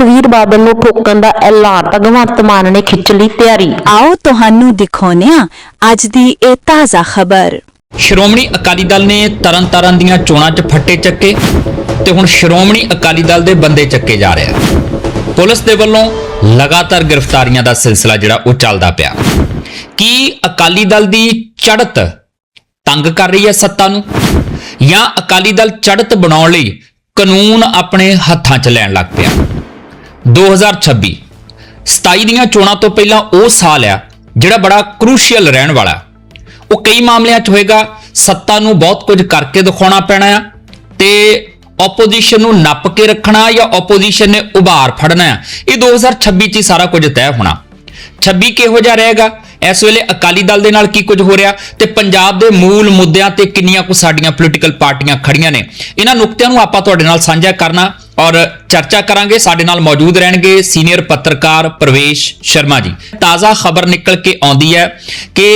ਸੁਖਵੀਰ ਬਾਦਲ ਨੂੰ ਠੋਕਣ ਦਾ ਐਲਾਨ ਭਗਵੰਤ ਮਾਨ ਨੇ ਖਿੱਚ ਲਈ ਤਿਆਰੀ। ਆਓ ਤੁਹਾਨੂੰ ਦਿਖਾਉਂਦੇ ਹਾਂ ਅੱਜ ਦੀ ਇਹ ਤਾਜ਼ਾ ਖਬਰ। ਸ਼੍ਰੋਮਣੀ ਅਕਾਲੀ ਦਲ ਨੇ ਤਰਨਤਾਰਨ ਦੀਆਂ ਚੋਣਾਂ 'ਚ ਫੱਟੇ ਚੱਕੇ ਤੇ ਹੁਣ ਸ਼੍ਰੋਮਣੀ ਅਕਾਲੀ ਦਲ ਦੇ ਬੰਦੇ ਚੱਕੇ ਜਾ ਰਿਹਾ ਪੁਲਿਸ ਦੇ ਵੱਲੋਂ ਲਗਾਤਾਰ ਗ੍ਰਿਫਤਾਰੀਆਂ ਦਾ ਸਿਲਸਿਲਾ ਜਿਹੜਾ ਉਹ ਚੱਲਦਾ ਪਿਆ। ਕੀ ਅਕਾਲੀ ਦਲ ਦੀ ਚੜ੍ਹਤ ਤੰਗ ਕਰ ਰਹੀ ਹੈ ਸੱਤਾ ਨੂੰ? ਜਾਂ ਅਕਾਲੀ ਦਲ ਚੜ੍ਹਤ ਬਣਾਉਣ ਲਈ ਕਾਨੂੰਨ ਆਪਣੇ ਹੱਥਾਂ 'ਚ ਲੈਣ ਲੱਗ ਪਿਆ? 2026 27 ਦੀਆਂ ਚੋਣਾਂ ਤੋਂ ਪਹਿਲਾਂ ਉਹ ਸਾਲ ਆ ਜਿਹੜਾ ਬੜਾ ਕ੍ਰੂਸ਼ੀਅਲ ਰਹਿਣ ਵਾਲਾ ਉਹ ਕਈ ਮਾਮਲਿਆਂ 'ਚ ਹੋਏਗਾ, ਸੱਤਾ ਨੂੰ ਬਹੁਤ ਕੁਝ ਕਰਕੇ ਦਿਖਾਉਣਾ ਪੈਣਾ ਆ ਤੇ ਆਪੋਜੀਸ਼ਨ ਨੂੰ ਨੱਪ ਕੇ ਰੱਖਣਾ ਜਾਂ ਆਪੋਜੀਸ਼ਨ ਨੇ ਉਭਾਰ ਫੜਨਾ ਆ। ਇਹ 2026 'ਚ ਹੀ ਸਾਰਾ ਕੁਝ ਤੈਅ ਹੋਣਾ। 26 ਕਿਹੋ ਜਿਹਾ ਰਹੇਗਾ? ਇਸ ਵੇਲੇ ਅਕਾਲੀ ਦਲ ਦੇ ਨਾਲ ਕੀ ਕੁਝ ਹੋ ਰਿਹਾ? ਤੇ ਪੰਜਾਬ ਦੇ ਮੂਲ ਮੁੱਦਿਆਂ ਤੇ ਕਿੰਨੀਆਂ ਕੁ ਸਾਡੀਆਂ ਪੋਲੀਟੀਕਲ ਪਾਰਟੀਆਂ ਖੜੀਆਂ ਨੇ? ਇਹਨਾਂ ਨੁਕਤਿਆਂ ਨੂੰ ਆਪਾਂ ਤੁਹਾਡੇ ਨਾਲ ਸਾਂਝਾ ਕਰਨਾ। ਔਰ ਚਰਚਾ ਕਰਾਂਗੇ, ਸਾਡੇ ਨਾਲ ਮੌਜੂਦ ਰਹਿਣਗੇ ਸੀਨੀਅਰ ਪੱਤਰਕਾਰ ਪ੍ਰਵੇਸ਼ ਸ਼ਰਮਾ ਜੀ। ਤਾਜ਼ਾ ਖਬਰ ਨਿਕਲ ਕੇ ਆਉਂਦੀ ਹੈ ਕਿ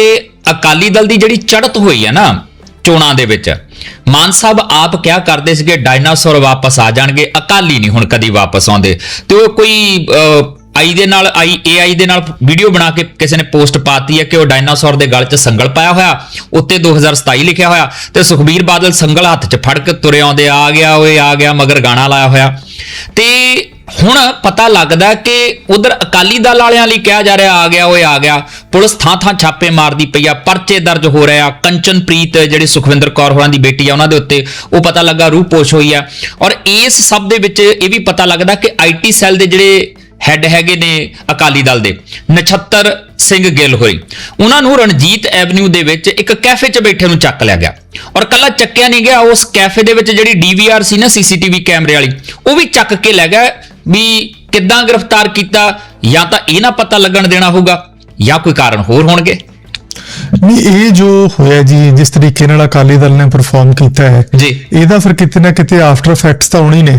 ਅਕਾਲੀ ਦਲ ਦੀ ਜਿਹੜੀ ਚੜਤ ਹੋਈ ਹੈ ਨਾ, ਚੋਣਾਂ ਦੇ ਵਿੱਚ, ਮਾਨ ਸਾਹਿਬ ਆਪ ਕਿਹਾ ਕਰਦੇ ਸੀਗੇ, ਡਾਇਨਾਸੌਰ ਵਾਪਸ ਆ ਜਾਣਗੇ, ਅਕਾਲੀ ਨਹੀਂ ਹੁਣ ਕਦੀ ਵਾਪਸ ਆਉਂਦੇ। ਤੇ ਉਹ ਕੋਈ ਆਈ ਦੇ ਨਾਲ, ਆਈ ਏਆਈ ਦੇ ਨਾਲ ਵੀਡੀਓ ਬਣਾ ਕੇ ਕਿਸੇ ਨੇ ਪੋਸਟ ਪਾਤੀ ਹੈ ਕਿ ਉਹ ਡਾਇਨਾਸੌਰ ਦੇ ਗਲ 'ਚ ਸੰਗਲ ਪਾਇਆ ਹੋਇਆ, ਉੱਤੇ 2027 ਲਿਖਿਆ ਹੋਇਆ ਤੇ ਸੁਖਬੀਰ ਬਾਦਲ ਸੰਗਲ ਹੱਥ 'ਚ ਫੜ ਕੇ ਤੁਰੇ ਆਉਂਦੇ, ਆ ਗਿਆ, ਓਏ, ਆ ਗਿਆ, ਮਗਰ ਗਾਣਾ ਲਾਇਆ ਹੋਇਆ। ਤੇ ਹੁਣ ਪਤਾ ਲੱਗਦਾ ਕਿ ਉਧਰ ਅਕਾਲੀ ਦਲ ਵਾਲਿਆਂ ਲਈ ਕਿਹਾ ਜਾ ਰਿਹਾ, ਆ ਗਿਆ, ਓਏ, ਆ ਗਿਆ, ਪੁਲਿਸ ਥਾਂ ਥਾਂ ਛਾਪੇ ਮਾਰਦੀ ਪਈ ਆ, ਪਰਚੇ ਦਰਜ ਹੋ ਰਹੇ ਆ, ਕੰਚਨਪ੍ਰੀਤ ਜਿਹੜੀ ਸੁਖਵਿੰਦਰ ਕੌਰ ਹੋਰਾਂ ਦੀ ਬੇਟੀ ਆ, ਉਹਨਾਂ ਦੇ ਉੱਤੇ ਉਹ ਪਤਾ ਲੱਗਾ ਰੂਹ ਪੋਸ਼ ਹੋਈ ਆ। ਔਰ ਇਸ ਸਭ ਦੇ ਵਿੱਚ ਇਹ ਵੀ ਪਤਾ ਲੱਗਦਾ ਕਿ ਆਈਟੀ ਸੈੱਲ ਦੇ ਜਿਹੜੇ ਹੈੱਡ ਹੈਗੇ ਨੇ ਅਕਾਲੀ ਦਲ ਦੇ, ਨਛੱਤਰ ਸਿੰਘ ਗਿੱਲ ਹੋਈ ਉਹਨਾਂ ਨੂੰ ਰਣਜੀਤ ਐਵਨਿਊ ਦੇ ਵਿੱਚ ਇੱਕ ਕੈਫੇ 'ਚ ਬੈਠੇ ਨੂੰ ਚੱਕ ਲਿਆ ਗਿਆ। ਔਰ ਕੱਲਾ ਚੱਕਿਆ ਨਹੀਂ ਗਿਆ, ਉਸ ਕੈਫੇ ਦੇ ਵਿੱਚ ਜਿਹੜੀ ਡੀਵੀਆਰ ਸੀ ਨਾ ਸੀਸੀਟੀਵੀ ਕੈਮਰੇ ਵਾਲੀ, ਉਹ ਵੀ ਚੱਕ ਕੇ ਲੈ ਗਿਆ ਵੀ ਕਿੱਦਾਂ ਗ੍ਰਿਫਤਾਰ ਕੀਤਾ, ਜਾਂ ਤਾਂ ਇਹ ਨਾ ਪਤਾ ਲੱਗਣ ਦੇਣਾ ਹੋਊਗਾ, ਜਾਂ ਕੋਈ ਕਾਰਨ ਹੋਰ ਹੋਣਗੇ। ਨਹੀਂ ਇਹ ਜੋ ਹੋਇਆ ਜੀ ਜਿਸ ਤਰੀਕੇ ਨਾਲ ਅਕਾਲੀ ਦਲ ਨੇ ਪਰਫਾਰਮ ਕੀਤਾ ਹੈ ਜੀ। ਇਹਦਾ ਫਿਰ ਕਿਤੇ ਨਾ ਕਿਤੇ ਆਫਟਰ ਇਫੈਕਟਸ ਤਾਂ ਆਉਣੀ ਨੇ।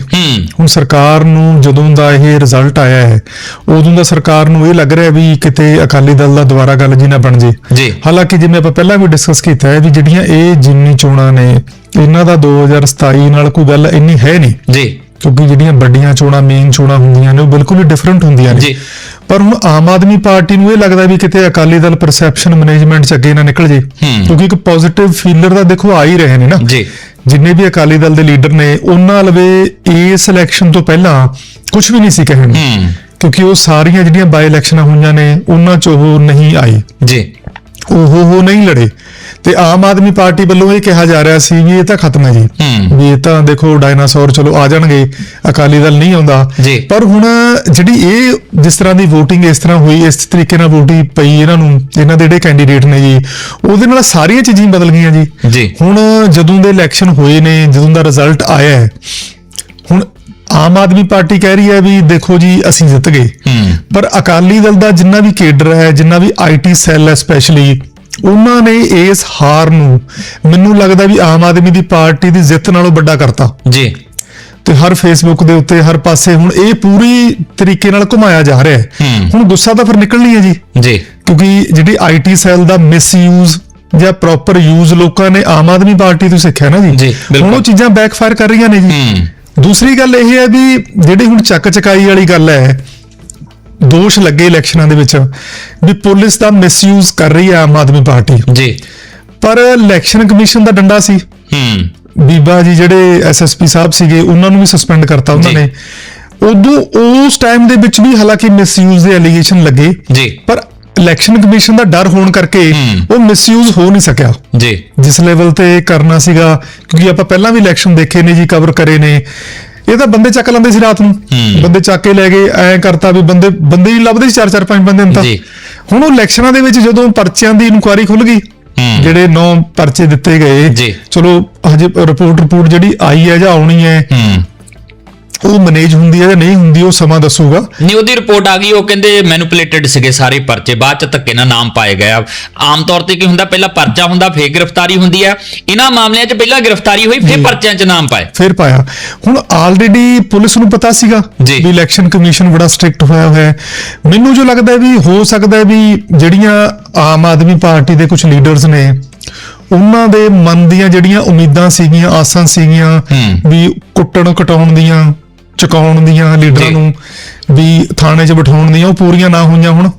ਹੁਣ ਸਰਕਾਰ ਨੂੰ ਜਦੋਂ ਦਾ ਇਹ ਰਿਜ਼ਲਟ ਆਇਆ ਹੈ ਉਦੋਂ ਦਾ ਸਰਕਾਰ ਨੂੰ ਇਹ ਲੱਗ ਰਿਹਾ ਵੀ ਕਿਤੇ ਅਕਾਲੀ ਦਲ ਦਾ ਦੁਬਾਰਾ ਗੱਲ ਜੀ ਨਾ ਬਣ ਜੇ। ਜੀ। ਹਾਲਾਂਕਿ ਜਿਵੇਂ ਆਪਾਂ ਪਹਿਲਾਂ ਵੀ ਡਿਸਕਸ ਕੀਤਾ ਹੈ ਵੀ ਜਿਹੜੀਆਂ ਇਹ ਜਿਮਨੀ ਚੋਣਾਂ ਨੇ ਇਹਨਾਂ ਦਾ 2027 ਨਾਲ ਕੋਈ ਗੱਲ ਇੰਨੀ ਹੈ ਨਹੀਂ। ਜੀ। ਕਿਉਂਕਿ ਜਿਹੜੀਆਂ ਵੱਡੀਆਂ ਚੋਣਾਂ ਮੇਨ ਚੋਣਾਂ ਹੁੰਦੀਆਂ ਨੇ ਉਹ ਬਿਲਕੁਲ ਹੀ ਡਿਫਰੈਂਟ ਹੁੰਦੀਆਂ ਨੇ। ਜੀ। ਪਰ ਹੁਣ ਆਮ ਆਦਮੀ ਪਾਰਟੀ ਨੂੰ ਇਹ ਲੱਗਦਾ ਵੀ ਕਿਤੇ ਅਕਾਲੀ ਦਲ ਪਰਸੈਪਸ਼ਨ ਮੈਨੇਜਮੈਂਟ ਚ ਅੱਗੇ ਨਾ ਨਿਕਲ ਜੇ। ਕਿਉਂਕਿ ਇੱਕ ਪੋਜ਼ਿਟਿਵ ਫੀਲਰ ਦਾ ਦੇਖੋ ਆ ਹੀ ਰਹੇ ਨੇ ਨਾ। ਜੀ। ਜਿੰਨੇ ਵੀ ਅਕਾਲੀ ਦਲ ਦੇ ਲੀਡਰ ਨੇ ਉਹਨਾਂ ਲਵੇ ਇਸ ਇਲੈਕਸ਼ਨ ਤੋਂ ਪਹਿਲਾਂ ਕੁਝ ਵੀ ਨਹੀਂ ਸੀ ਕਹਿਣ। ਕਿਉਂਕਿ ਉਹ ਸਾਰੀਆਂ ਜਿਹੜੀਆਂ ਬਾਈ ਇਲੈਕਸ਼ਨਾਂ ਹੋਈਆਂ ਨੇ ਉਹਨਾਂ ਚ ਉਹ ਨਹੀਂ ਆਈ ਜੀ। ਉਹ ਉਹ ਨਹੀਂ ਲੜੇ ਤੇ ਆਮ ਆਦਮੀ ਪਾਰਟੀ ਵੱਲੋਂ ਇਹ ਕਿਹਾ ਜਾ ਰਿਹਾ ਸੀ ਵੀ ਇਹ ਤਾਂ ਖਤਮ ਹੈ ਜੀ। ਵੀ ਇਹ ਤਾਂ ਦੇਖੋ ਡਾਇਨਾਸੌਰ ਚਲੋ ਆ ਜਾਣਗੇ ਅਕਾਲੀ ਦਲ ਨਹੀਂ ਆਉਂਦਾ। ਪਰ ਹੁਣ ਜਿਹੜੀ ਇਹ ਜਿਸ ਤਰ੍ਹਾਂ ਦੀ VOTING ਇਸ ਤਰ੍ਹਾਂ ਹੋਈ ਇਸ ਤਰੀਕੇ ਨਾਲ VOTING ਪਈ ਇਹਨਾਂ ਨੂੰ ਇਹਨਾਂ ਦੇ ਜਿਹੜੇ ਕੈਂਡੀਡੇਟ ਨੇ ਜੀ ਉਹਦੇ ਨਾਲ ਸਾਰੀਆਂ ਚੀਜ਼ਾਂ ਬਦਲ ਗਈਆਂ ਜੀ। ਹੁਣ ਜਦੋਂ ਦੇ ਇਲੈਕਸ਼ਨ ਹੋਏ ਨੇ ਜਦੋਂ ਦਾ ਰਿਜ਼ਲਟ ਆਇਆ ਹੈ ਆਮ ਆਦਮੀ ਪਾਰਟੀ ਕਹਿ ਰਹੀ ਹੈ ਵੀ ਦੇਖੋ ਜੀ ਅਸੀਂ ਜਿੱਤ ਗਏ। ਪਰ ਅਕਾਲੀ ਦਲ ਦਾ ਜਿੰਨਾ ਵੀ ਕੇਡਰ ਹੈ ਜਿੰਨਾ ਵੀ ਆਈਟੀ ਸੈੱਲ ਹੈ ਸਪੈਸ਼ਲੀ ਉਹਨਾਂ ਨੇ ਇਸ ਹਾਰ ਨੂੰ ਮੈਨੂੰ ਲੱਗਦਾ ਵੀ ਆਮ ਆਦਮੀ ਦੀ ਪਾਰਟੀ ਦੀ ਜਿੱਤ ਨਾਲੋਂ ਵੱਡਾ ਕਰਤਾ। ਜੀ। ਤੇ ਹਰ ਫੇਸਬੁੱਕ ਦੇ ਉੱਤੇ ਹਰ ਪਾਸੇ ਹੁਣ ਇਹ ਪੂਰੀ ਤਰੀਕੇ ਨਾਲ ਘੁਮਾਇਆ ਜਾ ਰਿਹਾ ਹੈ। ਹੁਣ ਗੁੱਸਾ ਤਾਂ ਫਿਰ ਨਿਕਲਣੀ ਹੈ ਜੀ। ਜੀ। ਕਿਉਂਕਿ ਜਿਹੜੀ ਆਈਟੀ ਸੈੱਲ ਦਾ ਮਿਸਯੂਜ਼ ਜਾਂ ਪ੍ਰੋਪਰ ਯੂਜ਼ ਲੋਕਾਂ ਨੇ ਆਮ ਆਦਮੀ ਪਾਰਟੀ ਤੋਂ ਸਿੱਖਿਆ ਨਾ ਜੀ। ਹੁਣ ਉਹ ਚੀਜ਼ਾਂ ਬੈਕਫਾਇਰ ਕਰ ਰਹੀਆਂ ਨੇ ਜੀ। ਦੂਸਰੀ ਗੱਲ ਇਹ ਹੈ ਵੀ ਜਿਹੜੀ ਹੁਣ ਚੱਕ ਚਕਾਈ ਵਾਲੀ ਗੱਲ ਹੈ ਦੋਸ਼ ਲੱਗੇ ਇਲੈਕਸ਼ਨਾਂ ਦੇ ਵਿੱਚ ਵੀ ਪੁਲਿਸ ਦਾ ਮਿਸਯੂਜ਼ ਕਰ ਰਹੀ ਹੈ ਆਮ ਆਦਮੀ ਪਾਰਟੀ। ਜੀ। ਪਰ ਇਲੈਕਸ਼ਨ ਕਮਿਸ਼ਨ ਦਾ ਡੰਡਾ ਸੀ। ਹੂੰ। ਬੀਬਾ ਜੀ ਜਿਹੜੇ ਐਸਐਸਪੀ ਸਾਹਿਬ ਸੀਗੇ ਉਹਨਾਂ ਨੂੰ ਵੀ ਸਸਪੈਂਡ ਕਰਤਾ ਉਹਨਾਂ। ਨੇ। ਉਦੋਂ ਉਸ ਟਾਈਮ ਦੇ ਵਿੱਚ ਵੀ ਹਾਲਾਂਕਿ ਮਿਸਯੂਜ਼ ਦੇ ਅਲੀਗੇਸ਼ਨ ਲੱਗੇ। ਜੀ। ਪਰ ਇਲੈਕਸ਼ਨ ਕਮਿਸ਼ਨ ਦਾ ਡਰ ਹੋਣ ਕਰਕੇ। ਉਹ ਮਿਸਯੂਜ਼ ਹੋ ਨਹੀਂ ਸਕਿਆ ਜੀ ਜਿਸ ਲੈਵਲ ਤੇ ਕਰਨਾ ਸੀਗਾ ਕਿਉਂਕਿ ਆਪਾਂ ਪਹਿਲਾਂ ਵੀ ਇਲੈਕਸ਼ਨ ਦੇਖੇ ਨੇ ਜੀ ਕਵਰ ਕਰੇ ਨੇ ਇਹ ਤਾਂ ਬੰਦੇ ਚੱਕ ਲੈਂਦੇ ਸੀ ਰਾਤ ਨੂੰ। ਬੰਦੇ ਚੱਕ ਕੇ ਲੈ ਗਏ ਐਂ ਕਰਤਾ ਵੀ ਬੰਦੇ ਬੰਦੇ ਹੀ ਲੱਭਦੇ ਸੀ ਚਾਰ ਚਾਰ ਪੰਜ ਬੰਦੇ ਨੂੰ ਤਾਂ ਜੀ। ਹੁਣ ਉਹ ਇਲੈਕਸ਼ਨਾਂ ਦੇ ਵਿੱਚ ਜਦੋਂ ਪਰਚਿਆਂ ਦੀ ਇਨਕੁਆਇਰੀ ਖੁੱਲ ਗਈ। ਜਿਹੜੇ ਨੌ ਪਰਚੇ ਦਿੱਤੇ ਗਏ। ਚਲੋ ਹਜੇ ਰਿਪੋਰਟ ਰਿਪੋਰਟ ਜਿਹੜੀ ਆਈ ਹੈ ਜਾਂ ਆਉਣੀ ਹੂੰ ਉਹ ਮੈਨੇਜ ਹੁੰਦੀ ਹੈ ਜਾਂ ਨਹੀਂ ਹੁੰਦੀ ਉਹ ਸਮਾਂ ਦੱਸੂਗਾ। ਨਹੀਂ ਉਹਦੀ ਰਿਪੋਰਟ ਆ ਗਈ ਉਹ ਕਹਿੰਦੇ ਮੈਨੂਪੂਲੇਟਡ ਸੀਗੇ ਸਾਰੇ ਪਰਚੇ ਬਾਅਦ ਚ ਧੱਕੇ ਨਾਲ ਨਾਮ ਪਾਏ ਗਏ ਆ। ਆਮ ਤੌਰ ਤੇ ਕੀ ਹੁੰਦਾ ਪਹਿਲਾਂ ਪਰਚਾ ਹੁੰਦਾ ਫੇਰ ਗ੍ਰਿਫਤਾਰੀ ਹੁੰਦੀ ਆ। ਇਹਨਾਂ ਮਾਮਲਿਆਂ 'ਚ ਪਹਿਲਾਂ ਗ੍ਰਿਫਤਾਰੀ ਹੋਈ ਫੇਰ ਪਰਚਿਆਂ 'ਚ ਨਾਮ ਪਾਏ। ਫਿਰ ਪਾਇਆ। ਹੁਣ ਆਲਰੇਡੀ ਪੁਲਿਸ ਨੂੰ ਪਤਾ ਸੀਗਾ ਜੀ। ਵੀ ਇਲੈਕਸ਼ਨ ਕਮਿਸ਼ਨ ਬੜਾ ਸਟ੍ਰਿਕਟ ਹੋਇਆ ਹੋਇਆ ਹੈ। ਮੈਨੂੰ ਜੋ ਲੱਗਦਾ ਹੈ ਵੀ ਹੋ ਸਕਦਾ ਹੈ ਵੀ ਜਿਹੜੀਆਂ ਆਮ ਆਦਮੀ ਪਾਰਟੀ ਦੇ ਕੁਝ ਲੀਡਰਸ ਨੇ ਉਹਨਾਂ ਦੇ ਮਨ ਦੀਆਂ ਜਿਹੜੀਆਂ ਉਮੀਦਾਂ ਸੀਗੀਆਂ ਆਸਾਂ ਸੀਗੀਆਂ। ਵੀ ਕੁੱਟਣ ਕਟਾਉਣ ਦੀਆਂ ਚੁਕਾਉਣ ਦੀਆਂ ਲੀਡਰਾਂ। ਨੂੰ ਵੀ ਥਾਣੇ 'ਚ ਬਿਠਾਉਣ ਦੀਆਂ ਉਹ ਪੂਰੀਆਂ ਨਾ ਹੋਈਆਂ ਹੁਣ?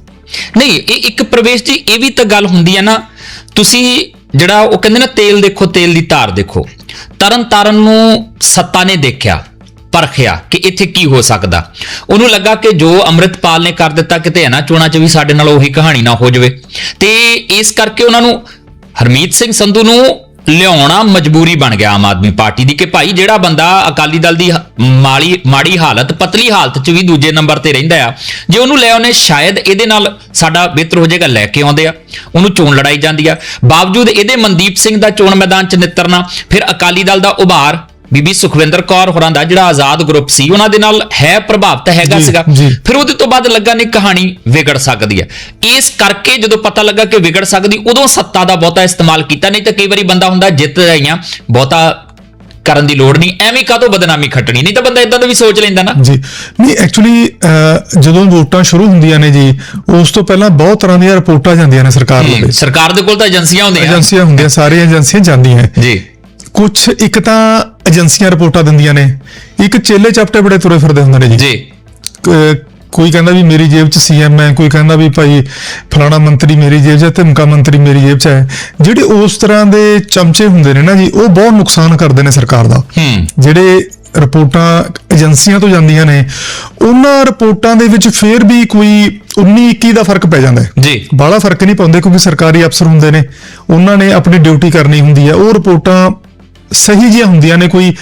ਨਹੀਂ ਇਹ ਇੱਕ ਪ੍ਰਵੇਸ਼ ਜੀ ਇਹ ਵੀ ਤਾਂ ਗੱਲ ਹੁੰਦੀ ਹੈ ਨਾ। ਤੁਸੀਂ ਜਿਹੜਾ ਉਹ ਕਹਿੰਦੇ ਨਾ ਤੇਲ ਦੇਖੋ ਤੇਲ ਦੀ ਧਾਰ ਦੇਖੋ। ਤਰਨ ਤਾਰਨ ਨੂੰ ਸੱਤਾ ਨੇ ਦੇਖਿਆ ਪਰਖਿਆ ਕਿ ਇੱਥੇ ਕੀ ਹੋ ਸਕਦਾ। ਉਹਨੂੰ ਲੱਗਾ ਕਿ ਜੋ ਅੰਮ੍ਰਿਤਪਾਲ ਨੇ ਕਰ ਦਿੱਤਾ ਕਿਤੇ ਇਹਨਾਂ ਚੋਣਾਂ 'ਚ ਵੀ ਸਾਡੇ ਨਾਲ ਉਹੀ ਕਹਾਣੀ ਨਾ ਹੋ ਜਾਵੇ। ਤੇ ਇਸ ਕਰਕੇ ਉਹਨਾਂ ਨੂੰ ਹਰਮੀਤ ਸਿੰਘ ਸੰਧੂ ਨੂੰ ਲਿਆਉਣਾ ਮਜਬੂਰੀ ਬਣ ਗਿਆ ਆਮ ਆਦਮੀ ਪਾਰਟੀ ਦੀ ਕਿ ਭਾਈ ਜਿਹੜਾ ਬੰਦਾ ਅਕਾਲੀ ਦਲ ਦੀ ਮਾੜੀ ਮਾੜੀ ਹਾਲਤ, ਪਤਲੀ ਹਾਲਤ 'ਚ ਵੀ ਦੂਜੇ ਨੰਬਰ ਤੇ ਰਹਿੰਦਾ ਆ, ਜੇ ਉਹਨੂੰ ਲੈ ਆਉਨੇ ਸ਼ਾਇਦ ਇਹਦੇ ਨਾਲ ਸਾਡਾ ਬਿਹਤਰ ਹੋ ਜਾਏਗਾ, ਲੈ ਕੇ ਆਉਂਦੇ ਆ, ਉਹਨੂੰ ਚੋਣ ਲੜਾਈ ਜਾਂਦੀ ਆ। ਬਾਵਜੂਦ ਇਹਦੇ ਮਨਦੀਪ ਸਿੰਘ ਦਾ ਚੋਣ ਮੈਦਾਨ 'ਚ ਨਿੱਤਰਨਾ, ਫਿਰ ਅਕਾਲੀ ਦਲ ਦਾ ਉਭਾਰ ਬੀਬੀ ਸੁਖਵਿੰਦਰ ਕੌਰ ਹੋਰਾਂ ਦਾ ਜਿਹੜਾ ਆਜ਼ਾਦ ਗਰੁੱਪ ਸੀ ਉਹਨਾਂ ਦੇ ਨਾਲ ਹੈ ਪ੍ਰਭਾਵ ਤਾਂ ਹੈਗਾ ਸੀਗਾ। ਫਿਰ ਉਹਦੇ ਤੋਂ ਬਾਅਦ ਲੱਗਾ ਨਹੀਂ ਕਹਾਣੀ ਵਿਗੜ ਸਕਦੀ ਹੈ। ਇਸ ਕਰਕੇ ਜਦੋਂ ਪਤਾ ਲੱਗਾ ਕਿ ਵਿਗੜ ਸਕਦੀ ਉਦੋਂ ਸੱਤਾ ਦਾ ਬਹੁਤਾ ਇਸਤੇਮਾਲ ਕੀਤਾ ਨਹੀਂ ਤਾਂ ਕਈ ਵਾਰੀ ਬੰਦਾ ਹੁੰਦਾ ਜਿੱਤ ਜਾਈਆਂ ਬਹੁਤਾ ਕਰਨ ਦੀ ਲੋੜ ਨਹੀਂ ਐਵੇਂ ਕਾਹਤੋਂ ਬਦਨਾਮੀ ਖੱਟਣੀ ਨਹੀਂ ਤਾਂ ਬੰਦਾ ਇਦਾਂ ਦਾ ਵੀ ਸੋਚ ਲੈਂਦਾ ਨਾ। ਜੀ। ਨਹੀਂ ਐਕਚੁਅਲੀ ਜਦੋਂ ਵੋਟਾਂ ਸ਼ੁਰੂ ਹੁੰਦੀਆਂ ਨੇ ਜੀ ਉਸ ਤੋਂ ਪਹਿਲਾਂ ਬਹੁਤ ਤਰ੍ਹਾਂ ਦੀਆਂ ਰਿਪੋਰਟਾਂ ਜਾਂਦੀਆਂ ਨੇ ਸਰਕਾਰ ਦੇ ਸਰਕਾਰ ਦੇ ਕੋਲ ਤਾਂ ਏਜੰਸੀਆਂ ਹੁੰਦੀਆਂ। ਏਜੰਸੀਆਂ ਹੁੰਦੀਆਂ ਸਾਰੀਆਂ ਏਜੰਸੀਆਂ ਜਾਂਦੀਆਂ। ਜੀ। ਕੁਝ ਇੱਕ ਤਾਂ ਏਜੰਸੀਆਂ ਰਿਪੋਰਟਾਂ ਦਿੰਦੀਆਂ ਨੇ। ਇੱਕ ਚੇਲੇ ਚਪਟੇ ਬੜੇ ਤੁਰੇ ਫਿਰਦੇ ਹੁੰਦੇ ਨੇ ਜੀ। ਜੀ। ਕ- ਕੋਈ ਕਹਿੰਦਾ ਵੀ ਮੇਰੀ ਜੇਬ 'ਚ ਸੀਐਮ ਹੈ ਕੋਈ ਕਹਿੰਦਾ ਵੀ ਭਾਈ ਫਲਾਣਾ ਮੰਤਰੀ ਮੇਰੀ ਜੇਬ 'ਚ ਹੈ ਧਮਕਾ ਮੰਤਰੀ ਮੇਰੀ ਜੇਬ 'ਚ ਹੈ। ਜਿਹੜੇ ਉਸ ਤਰ੍ਹਾਂ ਦੇ ਚਮਚੇ ਹੁੰਦੇ ਨੇ ਨਾ ਜੀ ਉਹ ਬਹੁਤ ਨੁਕਸਾਨ ਕਰਦੇ ਨੇ ਸਰਕਾਰ ਦਾ। ਹੂੰ। ਜਿਹੜੇ ਰਿਪੋਰਟਾਂ ਏਜੰਸੀਆਂ ਤੋਂ ਜਾਂਦੀਆਂ ਨੇ ਉਹਨਾਂ ਰਿਪੋਰਟਾਂ ਦੇ ਵਿੱਚ ਫੇਰ ਵੀ ਕੋਈ 19 21 ਦਾ ਫ਼ਰਕ ਪੈ ਜਾਂਦਾ ਹੈ। ਜੀ। ਬਾਹਲਾ ਫ਼ਰਕ ਨਹੀਂ ਪਾਉਂਦੇ ਕਿਉਂਕਿ ਸਰਕਾਰੀ ਅਫਸਰ ਹੁੰਦੇ ਨੇ। ਉਹਨਾਂ ਨੇ ਆਪਣੀ ਡਿਊਟੀ ਕਰਨੀ ਹੁੰਦੀ ਹੈ। ਉਹ ਰਿਪੋਰਟਾਂ ਸਹੀ ਜਿਹੀਆਂ ਹੁੰਦੀਆਂ ਨੇ ਕੋਈ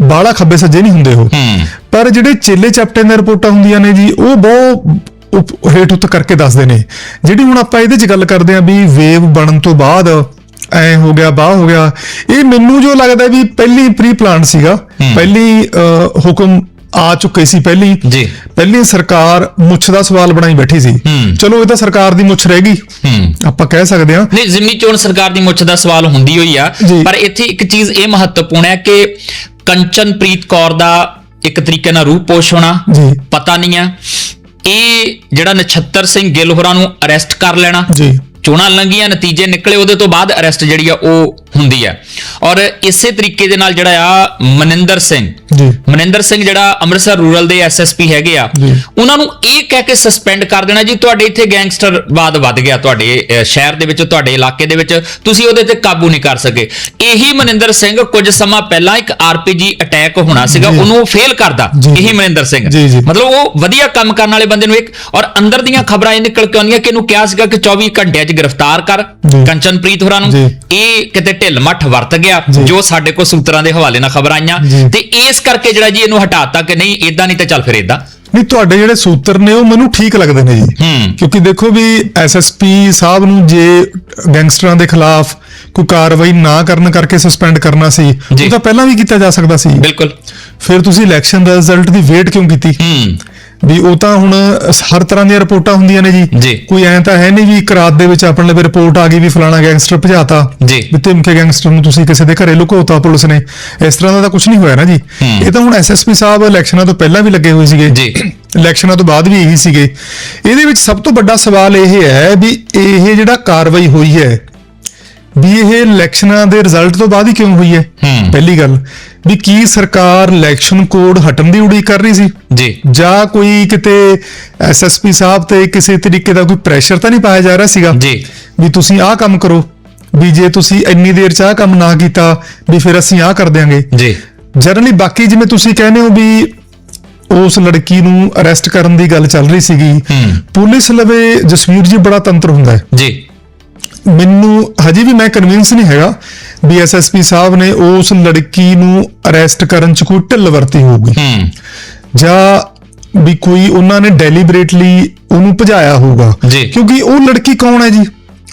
ਬਾਹਲਾ ਖੱਬੇ ਸੱਜੇ ਨਹੀਂ ਹੁੰਦੇ ਉਹ। ਹੂੰ। ਪਰ ਜਿਹੜੇ ਚੇਲੇ ਚਪਟੇ ਦੀਆਂ ਰਿਪੋਰਟਾਂ ਹੁੰਦੀਆਂ ਨੇ ਜੀ ਉਹ ਬਹੁਤ ਹੇਠ ਉੱਤ ਕਰਕੇ ਦੱਸਦੇ ਨੇ। ਜਿਹੜੀ ਹੁਣ ਆਪਾਂ ਇਹਦੇ 'ਚ ਗੱਲ ਕਰਦੇ ਆਂ ਵੀ ਵੇਵ ਬਣਨ ਤੋਂ ਬਾਅਦ ਐ ਹੋ ਗਿਆ ਬਾਹ ਹੋ ਗਿਆ ਇਹ ਮੈਨੂੰ ਜੋ ਲੱਗਦਾ ਵੀ ਪਹਿਲੀ ਪ੍ਰੀ ਪਲਾਨ ਸੀਗਾ ਪਹਿਲੀ ਹੁਕਮ ਆ ਚੁੱਕੇ ਸੀ ਪਹਿਲੀ ਜੀ। ਪਹਿਲੀ ਸਰਕਾਰ ਮੁੱਛ ਦਾ ਸਵਾਲ ਬਣਾਈ ਬੈਠੀ ਸੀ। ਚਲੋ ਇਹ ਤਾਂ ਸਰਕਾਰ ਦੀ ਮੁੱਛ ਰਹਿ ਗਈ ਆਪਾਂ ਕਹਿ ਸਕਦੇ ਹਾਂ ਨਹੀਂ ਜ਼ਿਮਨੀ ਚੋਣ ਸਰਕਾਰ ਦੀ ਮੁੱਛ ਦਾ ਸਵਾਲ ਹੁੰਦੀ ਹੋਈ ਆ। ਪਰ ਇੱਥੇ ਇੱਕ ਚੀਜ਼ ਇਹ ਮਹੱਤਵਪੂਰਨ ਹੈ ਕਿ ਕੰਚਨਪ੍ਰੀਤ ਕੌਰ ਦਾ ਇੱਕ ਤਰੀਕੇ ਨਾਲ ਰੂਪ ਪੋਸ਼ ਹੋਣਾ ਜੀ। ਪਤਾ ਨਹੀਂ ਆ ਇਹ ਜਿਹੜਾ ਨਛੱਤਰ ਸਿੰਘ ਗਿੱਲ ਹੋਰਾਂ ਨੂੰ ਅਰੈਸਟ ਕਰ ਲੈਣਾ ਜੀ ਚੋਣਾਂ ਲੰਘੀਆਂ ਨਤੀਜੇ ਨਿਕਲੇ ਉਹਦੇ ਤੋਂ ਬਾਅਦ ਅਰੈਸਟ ਜਿਹੜੀ ਆ ਉਹ ਹੁੰਦੀ ਆ ਔਰ ਇਸੇ ਤਰੀਕੇ ਦੇ ਨਾਲ ਜਿਹੜਾ ਆ ਮਨਿੰਦਰ ਸਿੰਘ ਜੀ। ਮਨਿੰਦਰ ਸਿੰਘ ਜਿਹੜਾ ਅੰਮ੍ਰਿਤਸਰ ਰੂਰਲ ਦੇ ਐਸਐਸਪੀ ਹੈਗੇ ਆ। ਉਹਨਾਂ ਨੂੰ ਇਹ ਕਹਿ ਕੇ ਸਸਪੈਂਡ ਕਰ ਦੇਣਾ ਜੀ ਤੁਹਾਡੇ ਇੱਥੇ ਗੈਂਗਸਟਰਵਾਦ ਵੱਧ ਗਿਆ ਤੁਹਾਡੇ ਸ਼ਹਿਰ ਦੇ ਵਿੱਚ ਤੁਹਾਡੇ ਇਲਾਕੇ ਦੇ ਵਿੱਚ ਤੁਸੀਂ ਉਹਦੇ ਤੇ ਕਾਬੂ ਨਹੀਂ ਕਰ ਸਕੇ ਇਹੀ ਮਨਿੰਦਰ ਸਿੰਘ ਕੁਝ ਸਮਾਂ ਪਹਿਲਾਂ ਇੱਕ ਆਰਪੀਜੀ ਅਟੈਕ ਹੋਣਾ ਸੀਗਾ। ਉਹਨੂੰ ਫੇਲ ਕਰਦਾ। ਇਹੀ ਮਨਿੰਦਰ ਸਿੰਘ। ਮਤਲਬ ਉਹ ਵਧੀਆ ਕੰਮ ਕਰਨ ਵਾਲੇ ਬੰਦੇ ਨੂੰ ਇੱਕ ਔਰ ਅੰਦਰ ਦੀਆਂ ਖਬਰਾਂ ਇਹ ਨਿਕਲ ਕੇ ਆਉਂਦੀਆਂ ਕਿ ਇਹਨੂੰ ਕਿਹਾ ਸੀਗਾ ਕਿ 24 ਘੰਟਿਆਂ 'ਚ ਗ੍ਰਿਫਤਾਰ ਕਰ। ਕੰਚਨਪ੍ਰੀਤ ਹੋਰਾਂ ਨੂੰ। ਇਹ ਕਿਤੇ ਢਿੱਲ ਮੱਠ ਵਰਤ ਗਿਆ ਜੀ। ਸਾਡੇ ਕੋਲ ਸੂਤਰਾਂ ਦੇ ਹਵਾਲੇ ਨਾਲ ਖਬਰਾਂ ਆਈਆਂ। ਤੇ ਇਸ ਕਰਕੇ ਜਿਹੜਾ ਜੀ ਇਹਨੂੰ ਹਟਾਤਾ ਕਿ ਨਹੀਂ ਇਦਾਂ ਨਹੀਂ ਤੇ ਚੱਲ ਫਿਰ ਇਦਾਂ ਨਹੀਂ ਤੁਹਾਡੇ ਜਿਹੜੇ ਸੂਤਰ ਨੇ ਉਹ ਮੈਨੂੰ ਠੀਕ ਲੱਗਦੇ ਨੇ ਜੀ। ਕਿਉਂਕਿ ਦੇਖੋ ਵੀ ਐਸਐਸਪੀ ਸਾਹਿਬ ਨੂੰ ਜੇ ਗੈਂਗਸਟਰਾਂ ਦੇ ਖਿਲਾਫ ਕੋਈ ਕਾਰਵਾਈ ਨਾ ਕਰਨ ਕਰਕੇ ਸਸਪੈਂਡ ਕਰਨਾ ਸੀ। ਉਹ ਤਾਂ ਪਹਿਲਾਂ ਵੀ ਕੀਤਾ ਜਾ ਸਕਦਾ ਸੀ ਬਿਲਕੁਲ ਫਿਰ ਤੁਸੀਂ ਇਲੈਕਸ਼ਨ ਦਾ ਰਿਜ਼ਲਟ ਦੀ ਵੇਟ ਕਿਉਂ ਕੀਤੀ ਹੂੰ ਵੀ ਉਹ ਤਾਂ ਹੁਣ ਹਰ ਤਰ੍ਹਾਂ ਦੀਆਂ ਰਿਪੋਰਟਾਂ ਹੁੰਦੀਆਂ ਨੇ ਜੀ। ਕੋਈ ਐਂ ਤਾਂ ਹੈ ਨਹੀਂ ਵੀ ਇੱਕ ਰਾਤ ਦੇ ਵਿੱਚ ਆਪਣੇ ਲਈ ਰਿਪੋਰਟ ਆ ਗਈ ਵੀ ਫਲਾਣਾ ਗੈਂਗਸਟਰ ਭਜਾਤਾ। ਵੀ ਧਮਕੇ ਗੈਂਗਸਟਰ ਨੂੰ ਤੁਸੀਂ ਕਿਸੇ ਦੇ ਘਰੇ ਲੁਕੋਤਾ ਪੁਲਿਸ ਨੇ ਇਸ ਤਰ੍ਹਾਂ ਦਾ ਤਾਂ ਕੁਝ ਨਹੀਂ ਹੋਇਆ ਨਾ ਜੀ। ਇਹ ਤਾਂ ਹੁਣ ਐਸਐਸਪੀ ਸਾਹਿਬ ਇਲੈਕਸ਼ਨਾਂ ਤੋਂ ਪਹਿਲਾਂ ਵੀ ਲੱਗੇ ਹੋਏ ਸੀਗੇ ਜੀ। ਇਲੈਕਸ਼ਨਾਂ ਤੋਂ ਬਾਅਦ ਵੀ ਇਹੀ ਸੀਗੇ ਇਹਦੇ ਵਿੱਚ ਸਭ ਤੋਂ ਵੱਡਾ ਸਵਾਲ ਇਹ ਹੈ ਵੀ ਇਹ ਜਿਹੜਾ ਕਾਰਵਾਈ ਹੋਈ ਹੈ ਵੀ ਇਹ ਇਲੈਕਸ਼ਨਾਂ ਦੇ ਰਿਜ਼ਲਟ ਤੋਂ ਬਾਅਦ ਹੀ ਕਿਉਂ ਹੋਈ ਹੈ। ਪਹਿਲੀ ਗੱਲ ਵੀ ਕੀ ਸਰਕਾਰ ਇਲੈਕਸ਼ਨ ਕੋਡ ਹਟਣ ਦੀ ਉਡੀਕ ਕਰ ਰਹੀ ਸੀ? ਜੀ। ਜਾਂ ਕੋਈ ਕਿਤੇ ਐਸਐਸਪੀ ਸਾਹਿਬ ਤੇ ਕਿਸੇ ਤਰੀਕੇ ਦਾ ਕੋਈ ਪ੍ਰੈਸ਼ਰ ਤਾਂ ਨਹੀਂ ਪਾਇਆ ਜਾ ਰਿਹਾ ਸੀਗਾ? ਜੀ। ਵੀ ਤੁਸੀਂ ਆਹ ਕੰਮ ਕਰੋ ਵੀ ਜੇ ਤੁਸੀਂ ਇੰਨੀ ਦੇਰ ਚ ਆਹ ਕੰਮ ਨਾ ਕੀਤਾ ਵੀ ਫਿਰ ਅਸੀਂ ਆਹ ਕਰ ਦਿਆਂਗੇ। ਜੀ। ਜਨਰਲੀ ਬਾਕੀ ਜਿਵੇਂ ਤੁਸੀਂ ਕਹਿੰਦੇ ਹੋ ਵੀ ਉਸ ਲੜਕੀ ਨੂੰ ਅਰੈਸਟ ਕਰਨ ਦੀ ਗੱਲ ਚੱਲ ਰਹੀ ਸੀਗੀ। ਪੁਲਿਸ ਲਵੇ ਜਸਵੀਰ ਜੀ ਬੜਾ ਤੰਤਰ ਹੁੰਦਾ ਹੈ। ਜੀ। ਮੈਨੂੰ ਹਜੇ ਵੀ ਮੈਂ ਕਨਵਿੰਸ ਨਹੀਂ ਹੈਗਾ ਵੀ ਐਸਐਸਪੀ ਸਾਹਿਬ ਨੇ ਉਸ ਲੜਕੀ ਨੂੰ ਅਰੈਸਟ ਕਰਨ ਚ ਕੋਈ ਢਿੱਲ ਵਰਤੀ ਹੋਊਗੀ। ਹੂੰ। ਜਾਂ ਵੀ ਕੋਈ ਉਹਨਾਂ ਨੇ ਡੈਲੀਬਰੇਟਲੀ ਉਹਨੂੰ ਭਜਾਇਆ ਹੋਊਗਾ। ਜੀ। ਕਿਉਂਕਿ ਉਹ ਲੜਕੀ ਕੌਣ ਹੈ ਜੀ?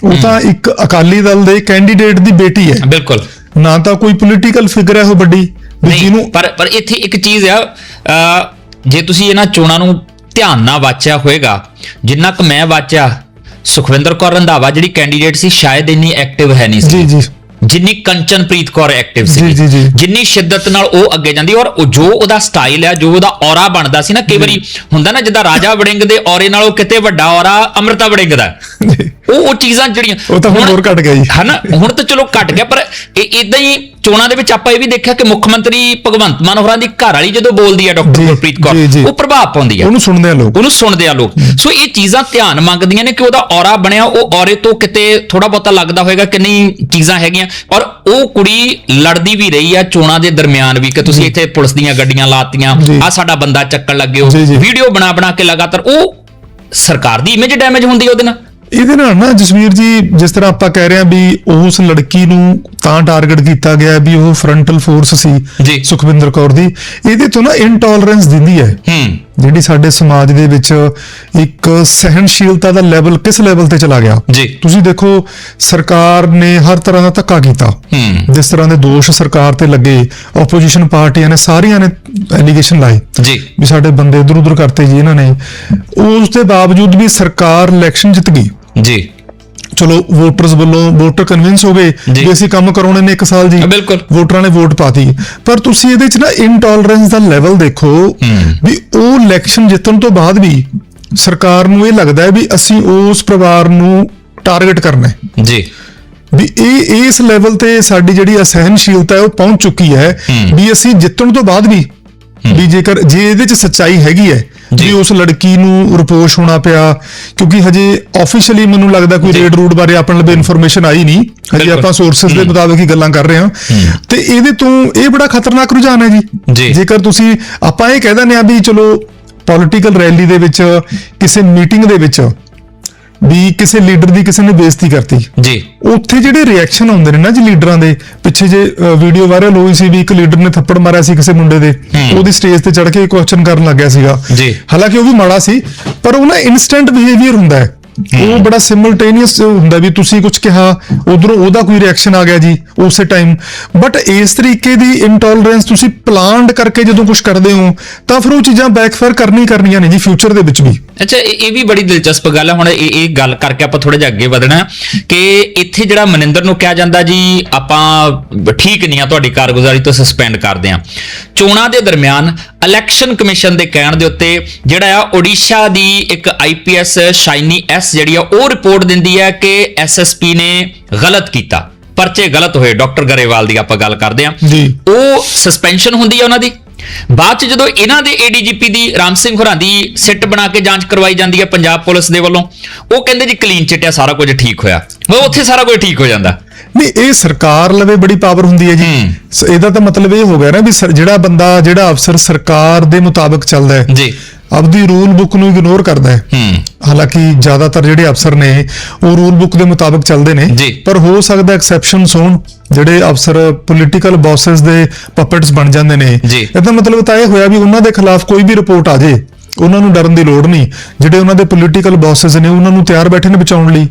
ਉਹ ਤਾਂ ਇੱਕ ਅਕਾਲੀ ਦਲ ਦੇ ਕੈਂਡੀਡੇਟ ਦੀ ਬੇਟੀ ਹੈ। ਬਿਲਕੁਲ। ਨਾ ਤਾਂ ਕੋਈ ਪੋਲੀਟੀਕਲ ਫਿਗਰ ਹੈ ਉਹ ਵੱਡੀ ਵੀ ਨਹੀਂ ਜਿਹਨੂੰ ਪਰ ਪਰ ਇੱਥੇ ਇੱਕ ਚੀਜ਼ ਆ ਅਹ, ਜੇ ਤੁਸੀਂ ਇਹਨਾਂ ਚੋਣਾਂ ਨੂੰ ਧਿਆਨ ਨਾਲ ਵਾਚਿਆ ਹੋਵੇਗਾ ਜਿੰਨਾ ਕੁ ਮੈਂ ਵਾਚਿਆ ਸੁਖਵਿੰਦਰ ਕੌਰ ਰੰਧਾਵਾ ਜਿਹੜੀ ਕੈਂਡੀਡੇਟ ਸੀ ਸ਼ਾਇਦ ਇੰਨੀ ਐਕਟਿਵ ਹੈ ਨਹੀਂ ਸੀ। ਜੀ ਜੀ। ਜਿੰਨੀ ਕੰਚਨਪ੍ਰੀਤ ਕੌਰ ਐਕਟਿਵ ਸੀ ਜੀ, ਜੀ, ਜੀ। ਜਿੰਨੀ ਸ਼ਿੱਦਤ ਨਾਲ ਉਹ ਅੱਗੇ ਜਾਂਦੀ ਔਰ ਉਹ ਜੋ ਉਹਦਾ ਸਟਾਈਲ ਹੈ ਜੋ ਉਹਦਾ ਔਰਾ ਬਣਦਾ ਸੀ ਨਾ ਕਈ ਵਾਰੀ ਹੁੰਦਾ ਨਾ ਜਿੱਦਾਂ ਰਾਜਾ ਵੜਿੰਗ ਦੇ ਔਰੇ ਨਾਲੋਂ ਕਿਤੇ ਵੱਡਾ ਔਰਾ ਅਮਰਤਾ ਵੜਿੰਗ ਦਾ। ਹੈ। ਉਹ ਉਹ ਚੀਜ਼ਾਂ ਜਿਹੜੀਆਂ ਉਹ ਤਾਂ ਹੁਣ ਹੋਰ ਘਟ ਗਿਆ ਜੀ। ਹਨਾ ਹੁਣ ਤਾਂ ਚਲੋ ਘਟ ਗਿਆ ਪਰ ਇਹ ਇਦਾਂ ਹੀ ਚੋਣਾਂ ਦੇ ਵਿੱਚ ਆਪਾਂ ਇਹ ਵੀ ਦੇਖਿਆ ਕਿ ਮੁੱਖ ਮੰਤਰੀ ਭਗਵੰਤ ਮਾਨ ਹੋਰਾਂ ਦੀ ਘਰ ਵਾਲੀ ਜਦੋਂ ਬੋਲਦੀ ਹੈ ਡਾਕਟਰ ਗੁਰਪ੍ਰੀਤ। ਕੌਰ ਉਹ ਪ੍ਰਭਾਵ ਪਾਉਂਦੀ ਹੈ ਉਹਨੂੰ ਸੁਣਦੇ ਆ ਲੋਕ ਉਹਨੂੰ ਸੁਣਦੇ ਆ ਲੋਕ ਸੋ ਇਹ ਚੀਜ਼ਾਂ ਧਿਆਨ ਮੰਗਦੀਆਂ ਨੇ ਕਿ ਉਹਦਾ ਔਰਾ ਬਣਿਆ ਉਹ ਔਰੇ ਤੋਂ ਕਿਤੇ ਥੋੜਾ ਬਹੁਤਾ ਲੱਗਦਾ ਹੋਵੇਗਾ ਕਿ ਨਹੀਂ ਚੀਜ਼ਾਂ ਹੈਗੀਆਂ ਔਰ ਉਹ ਕੁੜੀ ਲੜਦੀ ਵੀ ਰਹੀ ਆ ਚੋਣਾਂ ਦੇ ਦਰਮਿਆਨ ਵੀ ਕਿ ਤੁਸੀਂ ਇੱਥੇ ਪੁਲਿਸ ਦੀਆਂ ਗੱਡੀਆਂ ਲਾਤੀਆਂ। ਆ ਸਾਡਾ ਬੰਦਾ ਚੱਕਣ ਲੱਗੇ ਹੋ। ਵੀਡੀਓ ਬਣਾ ਬਣਾ ਕੇ ਲਗਾਤਾਰ ਉਹ ਸਰਕਾਰ ਦੀ ਇਮੇਜ ਡੈਮੇਜ ਹੁੰਦੀ ਉਹਦੇ ਨਾਲ ਇਹਦੇ ਨਾਲ ਨਾ ਜਸਵੀਰ ਜੀ ਜਿਸ ਤਰ੍ਹਾਂ ਆਪਾਂ ਕਹਿ ਰਹੇ ਹਾਂ ਵੀ ਉਸ ਲੜਕੀ ਨੂੰ ਤਾਂ ਟਾਰਗੇਟ ਕੀਤਾ ਗਿਆ ਵੀ ਉਹ ਫਰੰਟਲ ਫੋਰਸ ਸੀ। ਸੁਖਵਿੰਦਰ ਕੌਰ ਦੀ ਇਹਦੇ ਤੋਂ ਨਾ ਇਨਟੋਲਰੈਂਸ ਦਿੰਦੀ ਹੈ। ਹੂੰ। ਜਿਹੜੀ ਸਾਡੇ ਸਮਾਜ ਦੇ ਵਿੱਚ ਇੱਕ ਸਹਿਨਸ਼ੀਲਤਾ ਦਾ ਲੈਵਲ ਕਿਸ ਲੈਵਲ ਤੇ ਚਲਾ ਗਿਆ? ਜੀ। ਤੁਸੀਂ ਦੇਖੋ ਸਰਕਾਰ ਨੇ ਹਰ ਤਰ੍ਹਾਂ ਦਾ ਧੱਕਾ ਕੀਤਾ। ਹੂੰ। ਜਿਸ ਤਰ੍ਹਾਂ ਦੇ ਦੋਸ਼ ਸਰਕਾਰ ਤੇ ਲੱਗੇ ਆਪੋਜੀਸ਼ਨ ਪਾਰਟੀਆਂ ਨੇ ਸਾਰੀਆਂ ਨੇ ਐਲੀਗੇਸ਼ਨ ਲਾਏ। ਜੀ। ਵੀ ਸਾਡੇ ਬੰਦੇ ਇਧਰ ਉਧਰ ਕਰਤੇ ਜੀ ਇਹਨਾਂ ਨੇ। ਉਸ ਦੇ ਬਾਵਜੂਦ ਵੀ ਸਰਕਾਰ ਇਲੈਕਸ਼ਨ ਜਿੱਤ ਗਈ। ਜੀ। ਚਲੋ ਵੋਟਰਸ ਵੱਲੋਂ ਵੋਟਰ ਕਨਵਿੰਸ ਹੋ ਗਏ ਜੀ। ਵੀ ਅਸੀਂ ਕੰਮ ਕਰਾਉਣੇ ਨੇ ਇੱਕ ਸਾਲ ਜੀ। ਬਿਲਕੁਲ। ਵੋਟਰਾਂ ਨੇ ਵੋਟ ਪਾਤੀ। ਪਰ ਤੁਸੀਂ ਇਹਦੇ ਚ ਨਾ ਇਨਟੋਲਰੈਂਸ ਦਾ ਲੈਵਲ ਦੇਖੋ ਵੀ ਉਹ ਇਲੈਕਸ਼ਨ ਜਿੱਤਣ ਤੋਂ ਬਾਅਦ ਵੀ ਸਰਕਾਰ ਨੂੰ ਇਹ ਲੱਗਦਾ ਹੈ ਵੀ ਅਸੀਂ ਉਸ ਪਰਿਵਾਰ ਨੂੰ ਟਾਰਗੇਟ ਕਰਨਾ ਹੈ। ਜੀ। ਵੀ ਇਹ ਇਸ ਲੈਵਲ ਤੇ ਸਾਡੀ ਜਿਹੜੀ ਅਸਹਿਨਸ਼ੀਲਤਾ ਹੈ ਉਹ ਪਹੁੰਚ ਚੁੱਕੀ ਹੈ ਵੀ ਅਸੀਂ ਜਿੱਤਣ ਤੋਂ ਬਾਅਦ ਵੀ ਵੀ ਜੇਕਰ ਜੇ ਇਹਦੇ ਚ ਸੱਚਾਈ ਹੈਗੀ ਹੈ ਜੀ। ਉਸ ਲੜਕੀ ਨੂੰ ਰਿਪੋਰਟ ਹੋਣਾ ਪਿਆ ਕਿਉਂਕਿ ਹਜੇ ਆਫੀਸ਼ੀਅਲੀ ਮੈਨੂੰ ਲੱਗਦਾ ਕੋਈ ਰੇਡ ਰੂਟ ਬਾਰੇ ਆਪਣੇ ਲਈ ਇਨਫੋਰਮੇਸ਼ਨ ਆਈ ਨਹੀਂ ਹਜੇ। ਆਪਾਂ ਸੋਰਸਸ ਦੇ ਮੁਤਾਬਕ ਹੀ ਗੱਲਾਂ ਕਰ ਰਹੇ ਹਾਂ ਤੇ ਇਹਦੇ ਤੋਂ ਇਹ ਬੜਾ ਖਤਰਨਾਕ ਰੁਝਾਨ ਹੈ ਜੀ। ਜੀ ਜੇਕਰ ਤੁਸੀਂ ਆਪਾਂ ਇਹ ਕਹਿ ਦਿੰਦੇ ਆ ਵੀ ਚਲੋ ਪੋਲਿਟੀਕਲ ਰੈਲੀ ਦੇ ਵਿੱਚ ਕਿਸੇ ਮੀਟਿੰਗ ਦੇ ਵਿੱਚ ਵੀ ਕਿਸੇ ਲੀਡਰ ਦੀ ਕਿਸੇ ਨੇ ਬੇਇੱਜ਼ਤੀ ਕਰਤੀ। ਜੀ। ਉੱਥੇ ਜਿਹੜੇ ਰਿਐਕਸ਼ਨ ਆਉਂਦੇ ਨੇ ਨਾ ਜੀ ਲੀਡਰਾਂ ਦੇ ਪਿੱਛੇ ਜੇ ਵੀਡੀਓ ਵਾਇਰਲ ਹੋਈ ਸੀ ਵੀ ਇੱਕ ਲੀਡਰ ਨੇ ਥੱਪੜ ਮਾਰਿਆ ਸੀ ਕਿਸੇ ਮੁੰਡੇ ਦੇ ਉਹਦੀ ਸਟੇਜ ਤੇ ਚੜ ਕੇ ਕੁਐਸਚਨ ਕਰਨ ਲੱਗਿਆ ਸੀਗਾ। ਜੀ। ਹਾਲਾਂਕਿ ਉਹ ਵੀ ਮਾੜਾ ਸੀ ਪਰ ਉਹ ਨਾ ਇਨਸਟੈਂਟ ਬਿਹੇਵੀਅਰ ਹੁੰਦਾ ਹੈ। ਉਹ ਬੜਾ ਸਿਮਲਟੇਨੀਅਸ ਹੁੰਦਾ ਵੀ ਤੁਸੀਂ ਕੁਝ ਕਿਹਾ ਉਧਰੋਂ ਉਹਦਾ ਕੋਈ ਰਿਐਕਸ਼ਨ ਆ ਗਿਆ ਜੀ ਉਸੇ ਟਾਈਮ ਬਟ ਇਸ ਤਰੀਕੇ ਦੀ ਇਨਟੋਲਰੈਂਸ ਤੁਸੀਂ ਪਲਾਨਡ ਕਰਕੇ ਜਦੋਂ ਕੁਝ ਕਰਦੇ ਹੋ ਤਾਂ ਫਿਰ ਉਹ ਚੀਜ਼ਾਂ ਬੈਕਫਾਇਰ ਕਰਨੀ ਕਰਨੀਆਂ ਨੇ ਜੀ ਫਿਊਚਰ ਦੇ ਵਿੱਚ ਵੀ। ਅੱਛਾ ਇਹ ਵੀ ਬੜੀ ਦਿਲਚਸਪ ਗੱਲ ਹੈ ਹੁਣ ਇਹ ਇਹ ਗੱਲ ਕਰਕੇ ਆਪਾਂ ਥੋੜਾ ਜਿਹਾ ਅੱਗੇ ਵਧਣਾ। ਕਿ ਇੱਥੇ ਜਿਹੜਾ ਮਨਿੰਦਰ ਨੂੰ ਕਿਹਾ ਜਾਂਦਾ ਜੀ ਆਪਾਂ ਠੀਕ ਨਹੀਂ ਆ ਤੁਹਾਡੀ ਕਾਰਗੁਜ਼ਾਰੀ ਤੋਂ ਸਸਪੈਂਡ ਕਰਦੇ ਆ ਚੋਣਾਂ ਦੇ ਦਰਮਿਆਨ ਇਲੈਕਸ਼ਨ ਕਮਿਸ਼ਨ ਦੇ ਕਹਿਣ ਦੇ ਉੱਤੇ ਜਿਹੜਾ ਆ ਓਡੀਸ਼ਾ ਦੀ ਇੱਕ ਆਈਪੀਐਸ ਸ਼ਾਈਨੀ ਐਸ ਜਿਹੜੀ ਆ ਉਹ ਰਿਪੋਰਟ ਦਿੰਦੀ ਹੈ ਕਿ ਐਸਐਸਪੀ ਨੇ ਗਲਤ ਕੀਤਾ। ਪਰਚੇ ਗਲਤ ਹੋਏ ਡਾਕਟਰ ਗਰੇਵਾਲ ਦੀ ਆਪਾਂ ਗੱਲ ਕਰਦੇ ਆ। ਉਹ ਸਸਪੈਂਸ਼ਨ ਹੁੰਦੀ ਹੈ ਉਹਨਾਂ ਦੀ। ਬਾਅਦ ਚ ਜਦੋਂ ਇਹਨਾਂ ਦੇ ਏਡੀਜੀਪੀ ਦੀ ਰਾਮ ਸਿੰਘ ਹੋਰਾਂ ਦੀ ਸਿੱਟ ਬਣਾ ਕੇ ਜਾਂਚ ਕਰਵਾਈ ਜਾਂਦੀ ਹੈ ਪੰਜਾਬ ਪੁਲਿਸ ਦੇ ਵੱਲੋਂ ਉਹ ਕਹਿੰਦੇ ਜੀ ਕਲੀਨ ਚਿੱਟਿਆ ਸਾਰਾ ਕੁਝ ਠੀਕ ਹੋਇਆ। ਉਹ ਉੱਥੇ ਸਾਰਾ ਕੁਝ ਠੀਕ ਹੋ ਜਾਂਦਾ। ਨਹੀਂ ਇਹ ਸਰਕਾਰ ਲਵੇ ਬੜੀ ਪਾਵਰ ਹੁੰਦੀ ਹੈ। ਜੀ ਇਹਦਾ ਤਾਂ ਮਤਲਬ ਇਹ ਹੋ ਗਿਆ ਨਾ ਵੀ ਜਿਹੜਾ ਬੰਦਾ ਜਿਹੜਾ ਅਫਸਰ ਸਰਕਾਰ ਦੇ ਮੁਤਾਬਕ ਚੱਲਦਾ ਹੈ। ਜੀ। ਆਪਦੀ ਰੂਲ ਬੁੱਕ ਨੂੰ ਇਗਨੋਰ ਕਰਦਾ ਹੈ। ਹਾਲਾਂਕਿ ਜ਼ਿਆਦਾਤਰ ਜਿਹੜੇ ਅਫਸਰ ਨੇ ਉਹ ਰੂਲ ਬੁੱਕ ਦੇ ਮੁਤਾਬਕ ਚੱਲਦੇ ਨੇ। ਪਰ ਹੋ ਸਕਦਾ ਐਕਸੈਪਸ਼ਨਸ ਹੋਣ ਜਿਹੜੇ ਅਫਸਰ ਪੋਲੀਟੀਕਲ ਬੌਸਸ ਦੇ ਪਪਟਸ ਬਣ ਜਾਂਦੇ ਨੇ। ਇਹਦਾ ਮਤਲਬ ਤਾਂ ਇਹ ਹੋਇਆ ਵੀ ਉਹਨਾਂ ਦੇ ਖਿਲਾਫ ਕੋਈ ਵੀ ਰਿਪੋਰਟ ਆ ਜੇ। ਉਹਨਾਂ ਨੂੰ ਡਰਨ ਦੀ ਲੋੜ ਨਹੀਂ। ਜਿਹੜੇ ਉਹਨਾਂ ਦੇ ਪੋਲੀਟੀਕਲ ਬੌਸਸ ਨੇ ਉਹਨਾਂ ਨੂੰ ਤਿਆਰ ਬੈਠੇ ਨੇ ਬਚਾਉਣ। ਲਈ।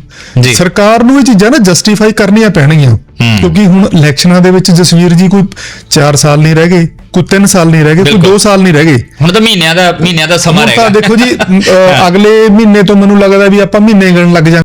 ਸਰਕਾਰ ਨੂੰ ਇਹ ਚੀਜ਼ਾਂ ਨਾ ਜਸਟੀਫਾਈ ਕਰਨੀਆਂ ਪੈਣਗੀਆਂ। ਕਿਉਂਕਿ ਹੁਣ ਇਲੈਕਸ਼ਨਾਂ ਦੇ ਵਿੱਚ ਜਸਵੀਰ ਜੀ ਕੋਈ 4 ਸਾਲ ਨਹੀਂ ਰਹਿ ਗਏ। ਕੋਈ 3 ਸਾਲ ਨਹੀਂ ਰਹਿ ਗਏ ਕੋਈ ਬਿਲਕੁਲ। 2 ਸਾਲ ਨਹੀਂ ਰਹਿ ਗਏ। ਹੁਣ ਤਾਂ ਮਹੀਨਿਆਂ ਦਾ ਮਹੀਨਿਆਂ ਦਾ ਸਮਾਂ ਰਹਿ ਤਾਂ ਗਿਆ। ਦੇਖੋ ਜੀ ਅਗਲੇ ਮਹੀਨੇ ਤੋਂ ਮੈਨੂੰ ਲੱਗਦਾ ਵੀ ਆਪਾਂ ਮਹੀਨੇ ਗਣਨ ਲੱਗ ਜਾ